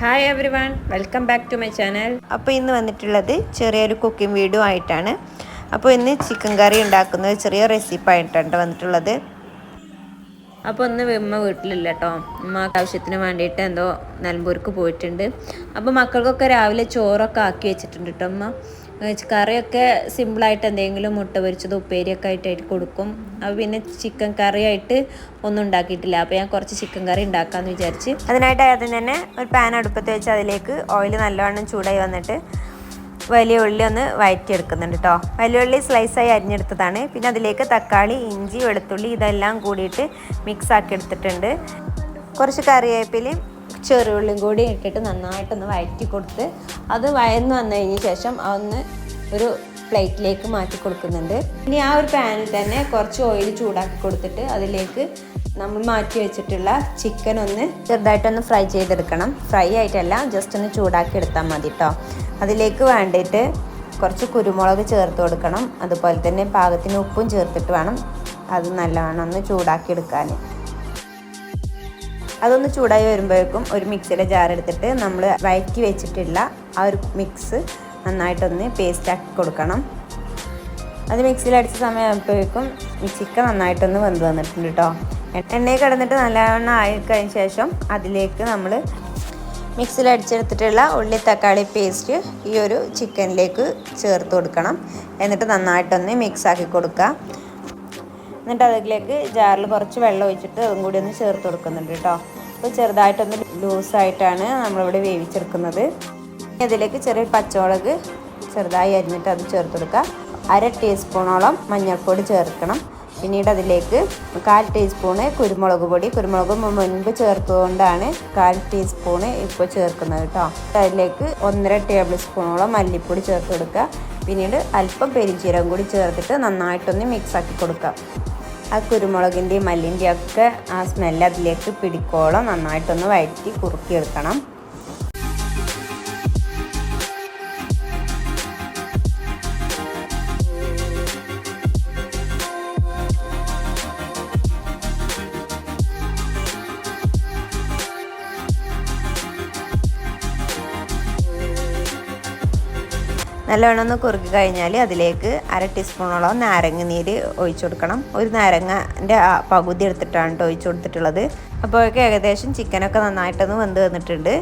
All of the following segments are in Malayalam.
Hi everyone welcome back to my channel അപ്പോൾ ഇന്ന് വന്നിട്ടുള്ളത് ചെറിയൊരു കുക്കിംഗ് വീഡിയോ ആയിട്ടാണ്. അപ്പോൾ ഇന്ന് ചിക്കൻ കറി ഉണ്ടാക്കുന്ന ഒരു ചെറിയ റെസിപ്പി ആയിട്ടാണ് വന്നിട്ടുള്ളത്. അപ്പോൾ ഒന്ന് ഉമ്മ വീട്ടിലില്ല കേട്ടോ ഉമ്മ ആവശ്യത്തിന് വേണ്ടിയിട്ട് എന്തോ നിലമ്പൂർക്ക് പോയിട്ടുണ്ട്. അപ്പോൾ മക്കൾക്കൊക്കെ രാവിലെ ചോറൊക്കെ ആക്കി വെച്ചിട്ടുണ്ട് കേട്ടോ ഉമ്മ. കറിയൊക്കെ സിമ്പിളായിട്ട് എന്തെങ്കിലും മുട്ട പൊരിച്ചത് ഉപ്പേരിയൊക്കെ ആയിട്ടായിട്ട് കൊടുക്കും. അപ്പോൾ പിന്നെ ചിക്കൻ കറിയായിട്ട് ഒന്നും ഉണ്ടാക്കിയിട്ടില്ല. അപ്പോൾ ഞാൻ കുറച്ച് ചിക്കൻ കറി ഉണ്ടാക്കാമെന്ന് വിചാരിച്ച് അതിനായിട്ട് ആദ്യം തന്നെ ഒരു പാൻ അടുപ്പത്ത് വെച്ച് അതിലേക്ക് ഓയിൽ നല്ലവണ്ണം ചൂടായി വന്നിട്ട് വലിയ ഉള്ളി ഒന്ന് വഴറ്റിയെടുക്കുന്നുണ്ട് കേട്ടോ വലിയ ഉള്ളി സ്ലൈസായി അരിഞ്ഞെടുത്തതാണ്. പിന്നെ അതിലേക്ക് തക്കാളി ഇഞ്ചി വെളുത്തുള്ളി ഇതെല്ലാം കൂടിയിട്ട് മിക്സ് ആക്കി എടുത്തിട്ടുണ്ട്. കുറച്ച് കറിവേപ്പിലയും ചെറുള്ളിയും കൂടി ഇട്ടിട്ട് നന്നായിട്ടൊന്ന് വഴറ്റി കൊടുത്ത് അത് വയന്ന് വന്നു കഴിഞ്ഞ ശേഷം അതൊന്ന് ഒരു പ്ലേറ്റിലേക്ക് മാറ്റി കൊടുക്കുന്നുണ്ട്. ഇനി ആ ഒരു പാനിൽ തന്നെ കുറച്ച് ഓയിൽ ചൂടാക്കി കൊടുത്തിട്ട് അതിലേക്ക് നമ്മൾ മാറ്റി വെച്ചിട്ടുള്ള ചിക്കൻ ഒന്ന് ചെറുതായിട്ടൊന്ന് ഫ്രൈ ചെയ്തെടുക്കണം. ഫ്രൈ ആയിട്ടല്ല ജസ്റ്റ് ഒന്ന് ചൂടാക്കി എടുത്താൽ മതി കേട്ടോ അതിലേക്ക് വേണ്ടിയിട്ട് കുറച്ച് കുരുമുളക് ചേർത്ത് കൊടുക്കണം. അതുപോലെ തന്നെ പാകത്തിന് ഉപ്പും ചേർത്തിട്ട് വേണം. അത് നല്ലവണ്ണം ഒന്ന് ചൂടാക്കി എടുക്കാൻ അതൊന്ന് ചൂടായി വരുമ്പോഴേക്കും ഒരു മിക്സിയിലെ ജാർ എടുത്തിട്ട് നമ്മൾ വഴറ്റി വെച്ചിട്ടുള്ള ആ ഒരു മിക്സ് നന്നായിട്ടൊന്ന് പേസ്റ്റാക്കി കൊടുക്കണം. അത് മിക്സിയിൽ അടിച്ച സമയമാകുമ്പോഴേക്കും ചിക്കൻ നന്നായിട്ടൊന്ന് വെന്ത് വന്നിട്ടുണ്ട് കേട്ടോ എണ്ണയിൽ കിടന്നിട്ട് നല്ലവണ്ണം ആയി കഴിഞ്ഞ ശേഷം അതിലേക്ക് നമ്മൾ മിക്സിയിൽ അടിച്ചെടുത്തിട്ടുള്ള ഉള്ളി തക്കാളി പേസ്റ്റ് ഈ ഒരു ചിക്കനിലേക്ക് ചേർത്ത് കൊടുക്കണം. എന്നിട്ട് നന്നായിട്ടൊന്ന് മിക്സ് ആക്കി കൊടുക്കുക. എന്നിട്ട് അതിലേക്ക് ജാറിൽ കുറച്ച് വെള്ളം ഒഴിച്ചിട്ട് അതും കൂടി ഒന്ന് ചേർത്ത് കൊടുക്കുന്നുണ്ട് കേട്ടോ. അപ്പോൾ ചെറുതായിട്ടൊന്ന് ലൂസായിട്ടാണ് നമ്മളിവിടെ വേവിച്ചെടുക്കുന്നത്. ഇതിലേക്ക് ചെറിയ പച്ചമുളക് ചെറുതായി അരിഞ്ഞിട്ട് അത് ചേർത്ത് കൊടുക്കുക. അര ടീസ്പൂണോളം മഞ്ഞൾപ്പൊടി ചേർക്കണം. പിന്നീട് അതിലേക്ക് കാൽ ടീസ്പൂണ് കുരുമുളക് പൊടി. കുരുമുളക് മുൻപ് ചേർത്തുകൊണ്ടാണ് കാൽ ടീസ്പൂണ് ഇപ്പോൾ ചേർക്കുന്നത് കേട്ടോ. അതിലേക്ക് ഒന്നര ടേബിൾ സ്പൂണോളം മല്ലിപ്പൊടി ചേർത്ത് കൊടുക്കുക. പിന്നീട് അല്പം പെരിഞ്ചീരം കൂടി ചേർത്തിട്ട് നന്നായിട്ടൊന്ന് മിക്സ് ആക്കി കൊടുക്കുക. ആ കുരുമുളകിന്റെയും മല്ലിന്റെയും ഒക്കെ ആ സ്മെല്ല് അതിലേക്ക് പിടിക്കോളം. നന്നായിട്ടൊന്ന് വഴറ്റി കുറുക്കിയെടുക്കണം. നല്ലവണ്ണം ഒന്ന് കുറുക്കി കഴിഞ്ഞാൽ അതിലേക്ക് അര ടീസ്പൂണോളം നാരങ്ങ നീര് ഒഴിച്ചു കൊടുക്കണം. ഒരു നാരങ്ങന്റെ പകുതി എടുത്തിട്ടാണ് ഒഴിച്ചു കൊടുത്തിട്ടുള്ളത്. അപ്പോഴൊക്കെ ഏകദേശം ചിക്കനൊക്കെ നന്നായിട്ടൊന്ന് വെന്ത് വന്നിട്ടുണ്ട്.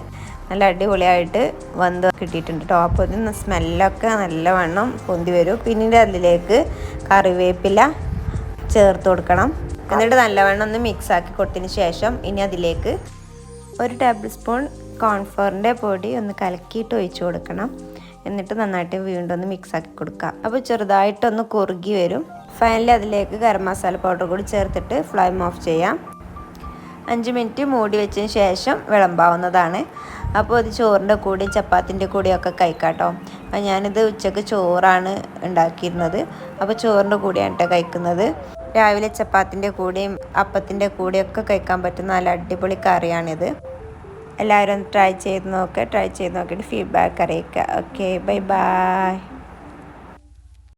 നല്ല അടിപൊളിയായിട്ട് വെന്ത് കിട്ടിയിട്ടുണ്ട് കേട്ടോ അപ്പോൾ ഇതിന് സ്മെല്ലൊക്കെ നല്ലവണ്ണം പൊന്തി വരും. പിന്നീട് അതിലേക്ക് കറിവേപ്പില ചേർത്ത് കൊടുക്കണം. എന്നിട്ട് നല്ലവണ്ണം ഒന്ന് മിക്സ് ആക്കി കൊടുത്തതിന് ശേഷം ഇനി അതിലേക്ക് ഒരു ടേബിൾ സ്പൂൺ കോൺഫ്ലോറിന്റെ പൊടി ഒന്ന് കലക്കിയിട്ട് ഒഴിച്ചു കൊടുക്കണം. എന്നിട്ട് നന്നായിട്ട് വീണ്ടും ഒന്ന് മിക്സ് ആക്കി കൊടുക്കുക അപ്പോൾ ചെറുതായിട്ടൊന്ന് കുറുകി വരും. ഫൈനലി അതിലേക്ക് ഗരം മസാല പൗഡർ കൂടി ചേർത്തിട്ട് ഫ്ലെയിം ഓഫ് ചെയ്യാം. അഞ്ച് മിനിറ്റ് മൂടി വെച്ചതിന് ശേഷം വിളമ്പാവുന്നതാണ്. അപ്പോൾ ഇത് ചോറിന്റെ കൂടെയും ചപ്പാത്തിന്റെ കൂടെയൊക്കെ കഴിക്കാട്ടോ. അപ്പോൾ ഞാനിത് ഉച്ചയ്ക്ക് ചോറാണ് ഉണ്ടാക്കിയിരുന്നത്. അപ്പോൾ ചോറിന്റെ കൂടെയാണ് കേട്ടോ കഴിക്കുന്നത്. രാവിലെ ചപ്പാത്തിന്റെ കൂടെയും അപ്പത്തിന്റെ കൂടെയൊക്കെ കഴിക്കാൻ പറ്റുന്ന നല്ല അടിപൊളി കറിയാണിത്. എല്ലാവരും ട്രൈ ചെയ്ത് നോക്കുക ട്രൈ ചെയ്ത് നോക്കിയിട്ട് ഫീഡ്ബാക്ക് അറിയിക്കുക. Okay bye bye